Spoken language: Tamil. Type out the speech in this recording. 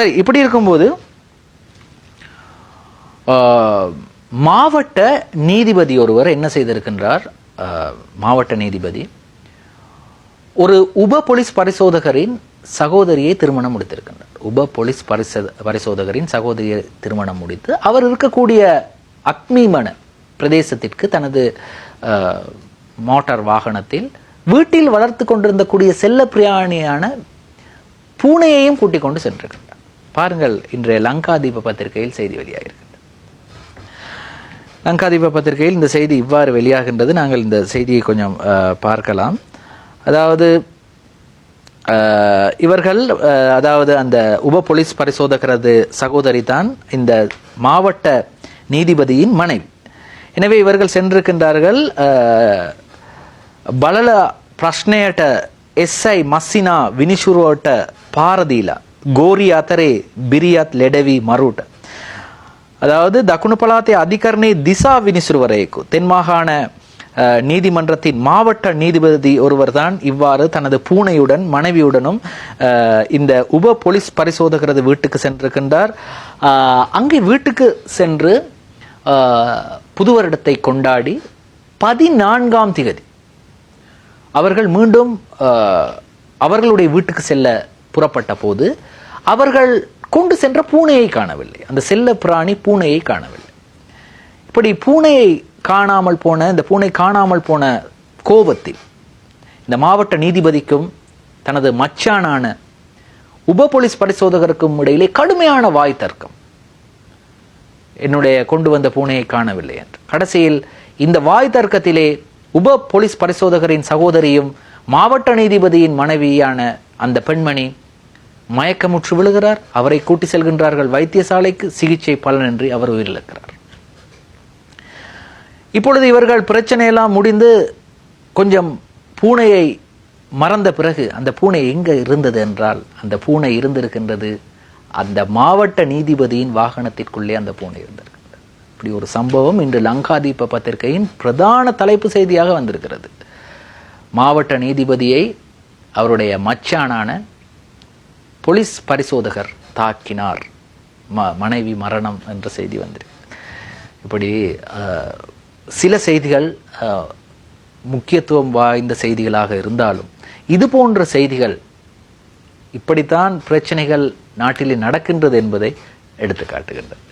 சரி இப்படி இருக்கும்போது மாவட்ட நீதிபதி ஒருவர் என்ன செய்திருக்கின்றார்? மாவட்ட நீதிபதி ஒரு உப போலீஸ் பரிசோதகரின் சகோதரியை திருமணம் முடித்திருக்கின்றார். உப போலீஸ் பரிச பரிசோதகரின் சகோதரியை திருமணம் முடித்து அவர் இருக்கக்கூடிய அக்மிமன பிரதேசத்திற்கு தனது மோட்டார் வாகனத்தில் வீட்டில் வளர்த்து கொண்டிருந்த கூடிய செல்ல பிரியாணியான பூனையையும் கூட்டிக் கொண்டு சென்றிருக்கிறார். பாருங்கள் இன்றைய லங்காதீப பத்திரிகையில் செய்தி வெளியாகிறது லங்காதீப பத்திரிகையில் இந்த செய்தி இவ்வாறு வெளியாகின்றது. நாங்கள் இந்த செய்தியை கொஞ்சம் பார்க்கலாம். அதாவது இவர்கள் அதாவது அந்த உப போலீஸ் பரிசோதகரது சகோதரி தான் இந்த மாவட்ட நீதிபதியின் மனைவி. எனவே இவர்கள் சென்றிருக்கின்றார்கள் பலல பிரஷ்னேட்ட எஸ்ஐ மஸ்ஸினா வினிஷுரோட்ட பாரதியிலா ගෝරී අතරේ බිරියත් ලෙඩවී මරුට. அதாவது தக்குணு பலாத்தை அதிகரணை திசா வினிசுருவரைக்கு தென்மாகாண அஹ், நீதிமன்றத்தின் மாவட்ட நீதிபதி ஒருவர் தான் இவ்வாறு தனது பூனையுடன் மனைவியுடனும் அஹ், இந்த உப போலீஸ் பரிசோதகரது வீட்டுக்கு சென்றிருக்கின்றார் அஹ், அங்கே வீட்டுக்கு சென்று அஹ், புது வருடத்தை கொண்டாடி பதினான்காம் திகதி அவர்கள் மீண்டும் அஹ், அவர்களுடைய வீட்டுக்கு செல்ல புறப்பட்ட போது அவர்கள் கொண்டு சென்ற பூனையை காணவில்லை. அந்த செல்ல பிராணி பூனையை காணவில்லை. இப்படி பூனையை காணாமல் போன இந்த பூனை காணாமல் போன கோபத்தில் இந்த மாவட்ட நீதிபதிக்கும் தனது மச்சானான உப போலீஸ் பரிசோதகருக்கும் இடையிலே கடுமையான வாய் தர்க்கம். என்னுடைய கொண்டு வந்த பூனையை காணவில்லை என்று. கடைசியில் இந்த வாய் தர்க்கத்திலே உப போலீஸ் பரிசோதகரின் சகோதரியும் மாவட்ட நீதிபதியின் மனைவியான அந்த பெண்மணி மயக்கமுற்று விழுகிறார். அவரை கூட்டி செல்கின்றார்கள். வைத்தியசாலைக்கு சிகிச்சை பலனின்றி அவர் உயிரிழக்கிறார். இப்பொழுது இவர்கள் பிரச்சனையெல்லாம் முடிந்து கொஞ்சம் பூனையை மறந்த பிறகு அந்த பூனை எங்கே இருந்தது என்றால் அந்த பூனை இருந்திருக்கின்றது. அந்த மாவட்ட நீதிபதியின் வாகனத்திற்குள்ளே அந்த பூனை இருந்திருக்கிறது இப்படி ஒரு சம்பவம் இன்று லங்காதீப பத்திரிகையின் பிரதான தலைப்பு செய்தியாக வந்திருக்கிறது. மாவட்ட நீதிபதியை அவருடைய மச்சானான போலீஸ் பரிசோதகர் தாக்கினார். ம மனைவி மரணம் என்ற செய்தி வந்திருக்கு. இப்படி அஹ், சில செய்திகள் அஹ், முக்கியத்துவம் வாய்ந்த செய்திகளாக இருந்தாலும் இது போன்ற செய்திகள் இப்படித்தான் பிரச்சனைகள் நாட்டிலே நடக்கின்றது என்பதை எடுத்து காட்டுகின்றது